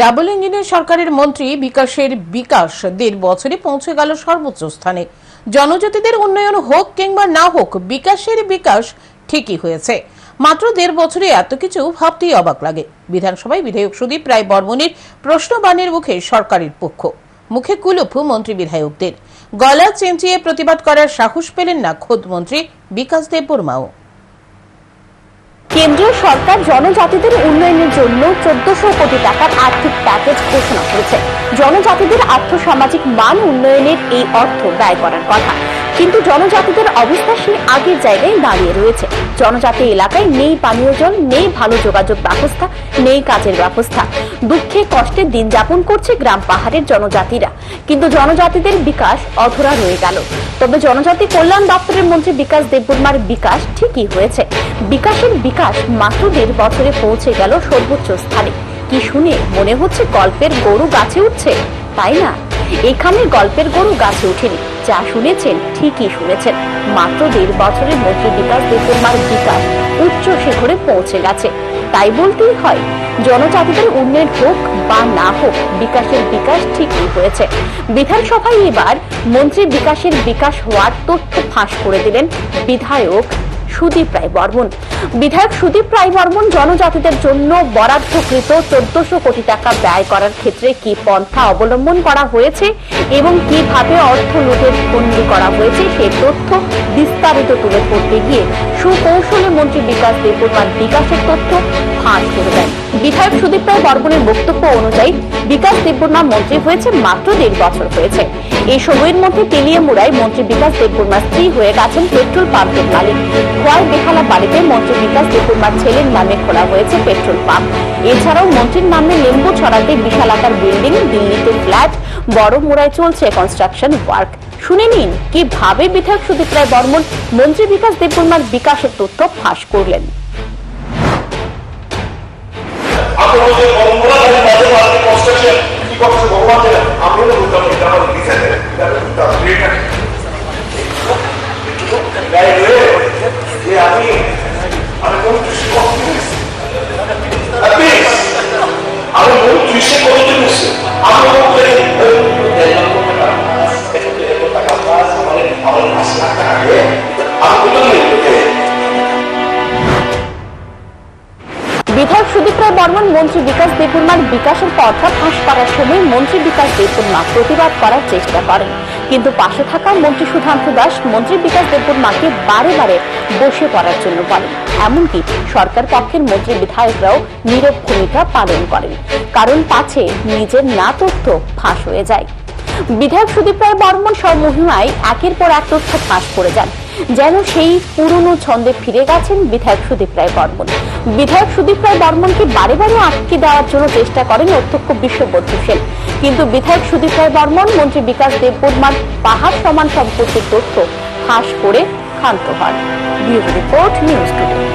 Double ইঞ্জিনের সরকারের মন্ত্রী বিকাশের বিকাশ দেড় বছরে পৌঁছে গেল সর্বোচ্চ স্থানে। জনজাতিদের উন্নয়ন হোক কিংবা না হোক, বিকাশের বিকাশ ঠিকই হয়েছে। মাত্র দেড় বছরে এত কিছু ভাবতেই অবাক লাগে। বিধানসভায় বিধায়ক সুদীপ রায় বর্মনের প্রশ্নবাণের মুখে সরকারের পক্ষ। মুখে কুলুপ মন্ত্রী বিধায়কদের। গলা চেঁচিয়ে প্রতিবাদ করার সাহস পেলেন না খোদ মন্ত্রী বিকাশ দেববর্মাও। কেন্দ্রীয় সরকার জনজাতিদের উন্নয়নের জন্য চোদ্দশো কোটি টাকার আর্থিক প্যাকেজ ঘোষণা করেছে। জনজাতিদের আর্থসামাজিক মান উন্নয়নের এই অর্থ ব্যয় করার কথা। কিন্তু জনজাতিদের অবস্থা সেই আগের জায়গায় দাঁড়িয়ে রয়েছে। জনজাতি এলাকায় নেই পানীয় জল, নেই ভালো যোগাযোগ ব্যবস্থা, নেই কাজের ব্যবস্থা। দুঃখে কষ্টে দিন যাপন করছে গ্রাম পাহাড়ের জনজাতিরা। কিন্তু জনজাতিদের বিকাশ অধরা রয়ে গেল। তবে জনজাতি কল্যাণ দপ্তরের মন্ত্রী বিকাশ দেববর্মার বিকাশ ঠিকই হয়েছে। বিকাশের বিকাশ মাত্র দেড় বছরে পৌঁছে গেল সর্বোচ্চ স্থানে। কি শুনে মনে হচ্ছে গল্পের গরু গাছে উঠছে? তাই না? এখানে গল্পের গরু গাছে উঠেনি যা শুনেছেন, ঠিকই শুনেছেন। মাত্র দেড় বছরের মধ্যে বিকাশ দেববর্মার বিকাশ উচ্চ শিখরে পৌঁছে গেছে। তাই বলতেই হয়, জনজাতিদের উন্নয়ন হোক বা না হোক, বিকাশের বিকাশ ঠিকই হয়েছে। বিধানসভায় এবার মন্ত্রী বিকাশের বিকাশ হওয়ার তথ্য ফাঁস করে দিলেন বিধায়ক সুদীপ রায় বর্মন। বিধায়ক সুদীপ রায় বর্মন জনজাতিদের জন্য বরাদ্দকৃত চোদ্দশো কোটি টাকা ব্যয় করার ক্ষেত্রে কি পন্থা অবলম্বন করা হয়েছে এবং কীভাবে অর্থ লুটের বন্দী করা হয়েছে সে তথ্য বিস্তারিত তুলে ধরতে গিয়ে সুকৌশলে মন্ত্রী বিকাশ দেববর্মার বিকাশের তথ্য ফাঁস করে বিধায়ক সুদীপ রায় বর্মনের বক্তব্য অনুযায়ী বিকাশ দেববর্মা মন্ত্রী হয়েছে মাত্র দেড় বছর হয়েছে। এই সময়ের মধ্যে তেলিয়ামুড়ায় মন্ত্রী বিকাশ দেববর্মার স্ত্রী হয়ে গেছেন পেট্রোল পাম্পের মালিক। খোয়াই বেহালা বাড়িতে মন্ত্রী বিকাশ দেববর্মার ছেলের নামে খোলা হয়েছে পেট্রোল পাম্প। এছাড়াও মন্ত্রীর নামে লেম্বু ছড়াতে বিশালাকার বিল্ডিং দিল্লিতে ফ্ল্যাট বড় মুড়ায় চলছে কনস্ট্রাকশন ওয়ার্ক শুনে নিন, কীভাবে বিধায়ক সুদীপ রায় বর্মন মন্ত্রী বিকাশ দেববর্মার বিকাশের তথ্য ফাঁস করলেন। আপনাদের বন্ধুরা যদি মাঝে মাঝে কনস্ট্রাকশন কি করছে ভগবান আমি আপনারা বলতে হবে এটা আমার সুদীপ রায় বর্মন, মন্ত্রী বিকাশ দেববর্মার বিকাশের পথা ফাঁস করার সময় মন্ত্রী বিকাশ দেববর্মা প্রতিবাদ করার চেষ্টা করেন। কিন্তু পাশে থাকা মন্ত্রী সুধাংশু দাস, মন্ত্রী বিকাশ দেববর্মাকে বারে বারে বসে পড়ার জন্য বলেন। এমনকি সরকার পক্ষের মন্ত্রী বিধায়করাও নীরব ভূমিকা পালন করেন। কারণ পাছে নিজের না তথ্য ফাঁস হয়ে যায়। বিধায়ক সুদীপ রায় বর্মন স্বমহিমায় একের পর এক তথ্য ফাঁস করে যান। যেন সেই পুরনো ছন্দে ফিরে গেছেন বিধায়ক সুদীপ রায় বর্মন। বিধায়ক সুদীপ রায় বর্মনকে বারে বারে আটকে দেওয়ার জন্য চেষ্টা করেন অধ্যক্ষ বিশ্ববদ্ধ সেন। কিন্তু বিধায়ক সুদীপ রায় বর্মন, মন্ত্রী বিকাশ দেববর্মার পাহাড় সমান সম্পত্তির তথ্য ফাঁস করে ক্ষান্ত হন। Bureau report, news today.